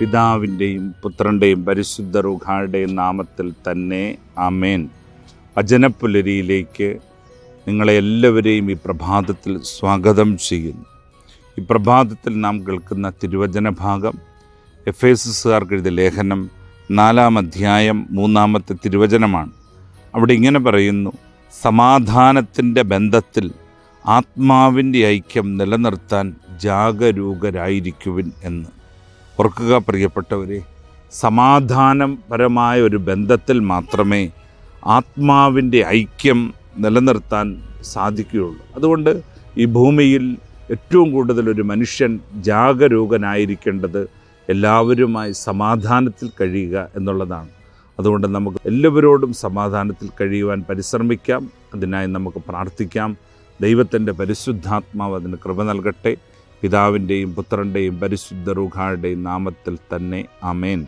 പിതാവിന്റെയും പുത്രന്റെയും പരിശുദ്ധ റുഖായുടെയും നാമത്തിൽ തന്നെ ആമേൻ. വചനപ്പുലരിയിലേക്ക് നിങ്ങളെ എല്ലാവരെയും ഈ പ്രഭാതത്തിൽ സ്വാഗതം ചെയ്യുന്നു. ഈ പ്രഭാതത്തിൽ നാം കേൾക്കുന്ന തിരുവചന ഭാഗം എഫ് എസ് എസുകാർക്ക് എഴുതിയ ലേഖനം നാലാം അധ്യായം മൂന്നാമത്തെ തിരുവചനമാണ്. അവിടെ ഇങ്ങനെ പറയുന്നു സമാധാനത്തിന്റെ ബന്ധത്തിൽ ആത്മാവിന്റെ ഐക്യം നിലനിർത്താൻ ജാഗരൂകരായിരിക്കുവിൻ എന്ന്. ഓർക്കുക പ്രിയപ്പെട്ടവരെ സമാധാനപരമായ ഒരു ബന്ധത്തിൽ മാത്രമേ ആത്മാവിന്റെ ഐക്യം നിലനിർത്താൻ സാധിക്കുകയുള്ളൂ. അതുകൊണ്ട് ഈ ഭൂമിയിൽ ഏറ്റവും കൂടുതൽ ഒരു മനുഷ്യൻ ജാഗരൂകനായിരിക്കേണ്ടത് എല്ലാവരുമായി സമാധാനത്തിൽ കഴിയുക എന്നുള്ളതാണ്. അതുകൊണ്ട് നമുക്ക് എല്ലാവരോടും സമാധാനത്തിൽ കഴിയുവാൻ പരിശ്രമിക്കാം. അതിനായി നമുക്ക് പ്രാർത്ഥിക്കാം. ദൈവത്തിന്റെ പരിശുദ്ധാത്മാവ് അതിന് കൃപ നൽകട്ടെ. പിതാവിന്റെയും പുത്രന്റെയും പരിശുദ്ധ റൂഖായുടെയും നാമത്തിൽ തന്നെ. അമേൻ